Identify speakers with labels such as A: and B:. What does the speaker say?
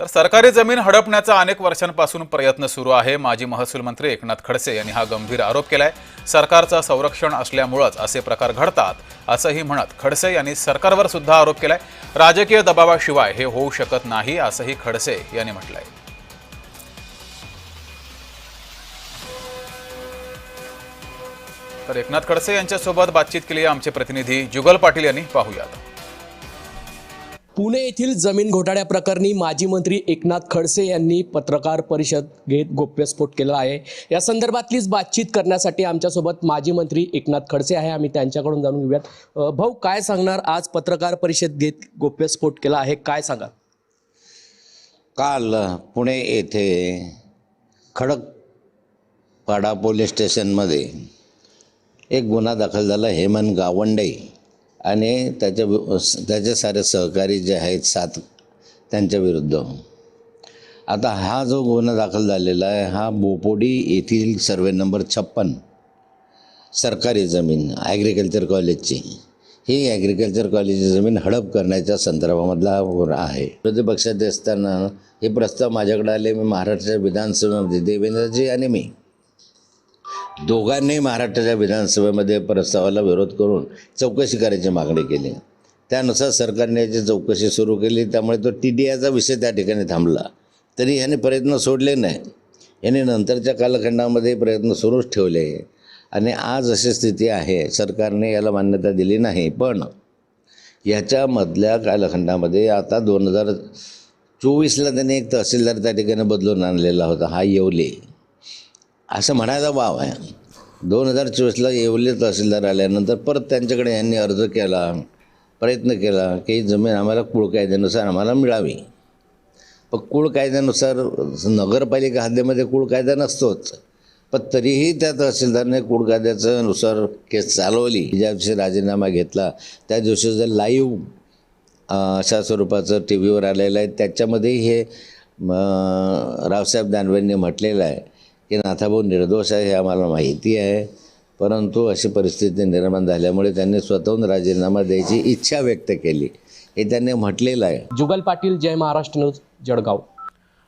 A: तर सरकारी जमीन हडपण्याचा अनेक वर्षांपासून प्रयत्न सुरू आहे. माजी महसूल मंत्री एकनाथ खडसे यांनी हा गंभीर आरोप केलाय. सरकारचं संरक्षण असल्यामुळंच असे प्रकार घडतात असंही म्हणत खडसे यांनी सरकारवर सुद्धा आरोप केलाय. राजकीय दबावाशिवाय हे होऊ शकत नाही असंही खडसे यांनी म्हटलंय. तर एकनाथ खडसे यांच्यासोबत बातचीत केली आमचे प्रतिनिधी जुगल पाटील यांनी. पाहूयात.
B: पुणे येथील जमीन घोटाळ्या प्रकरणी माजी मंत्री एकनाथ खडसे यांनी पत्रकार परिषद घेत गोप्यस्फोट केला आहे. या संदर्भातलीच बातचीत करण्यासाठी आमच्यासोबत माजी मंत्री एकनाथ खडसे आहे. आम्ही त्यांच्याकडून जाणून घेऊयात. भाऊ काय सांगणार आज पत्रकार परिषद घेत गोप्यस्फोट केला आहे? काय सांगा
C: काल पुणे येथे खडकपाडा पोलीस स्टेशनमध्ये एक गुन्हा दाखल झाला. हेमंत गावंडे आणि त्याच्या त्याचे सारे सहकारी जे आहेत सात त्यांच्या विरुद्ध. आता हा जो गुन्हा दाखल झालेला आहे हा बोपोडी येथील सर्वे नंबर छप्पन सरकारी जमीन ॲग्रिकल्चर कॉलेजची ही ॲग्रिकल्चर कॉलेजची जमीन हडप करण्याच्या संदर्भामधला आहे. विरोधी पक्षात असताना हे प्रस्ताव माझ्याकडे आले मी महाराष्ट्राच्या विधानसभेमध्ये देवेंद्रजी आणि मी. दोघांनी महाराष्ट्राच्या विधानसभेमध्ये प्रस्तावाला विरोध करून चौकशी करायची मागणी केली. त्यानुसार सरकारने याची चौकशी सुरू केली त्यामुळे तो टी डी आयचा विषय त्या ठिकाणी थांबला. तरी ह्याने प्रयत्न सोडले नाही. याने नंतरच्या कालखंडामध्ये प्रयत्न सुरूच ठेवले. आणि आज अशी स्थिती आहे सरकारने याला मान्यता दिली नाही. पण याच्यामधल्या कालखंडामध्ये आता दोन हजार चोवीसला त्यांनी एक तहसीलदार त्या ठिकाणी बदलून आणलेला होता हा येवले. असं म्हणायचा भाव आहे दोन हजार चोवीसला येवले तहसीलदार आल्यानंतर परत त्यांच्याकडे यांनी अर्ज केला प्रयत्न केला की जमीन आम्हाला कुळ कायद्यानुसार आम्हाला मिळावी. पण कुळ कायद्यानुसार नगरपालिका हद्दीमध्ये कुळ कायदा नसतोच. पण तरीही त्या तहसीलदारने कुळ कायद्याच्यानुसार नुसार केस चालवली. ज्या दिवशी राजीनामा घेतला त्या दिवशी जर लाईव्ह अशा स्वरूपाचं टी व्हीवर आलेलं आहे. त्याच्यामध्ये हे रावसाहेब दानवेंनी म्हटलेलं आहे. की नाथाभाऊ निर्दोष आहे हे आम्हाला माहिती आहे. परंतु अशी परिस्थिती निर्माण झाल्यामुळे त्यांनी स्वतःहून राजीनामा द्यायची इच्छा व्यक्त केली. हे त्यांनी म्हटलेलं आहे.
B: जुगल पाटील जय महाराष्ट्र न्यूज जळगाव.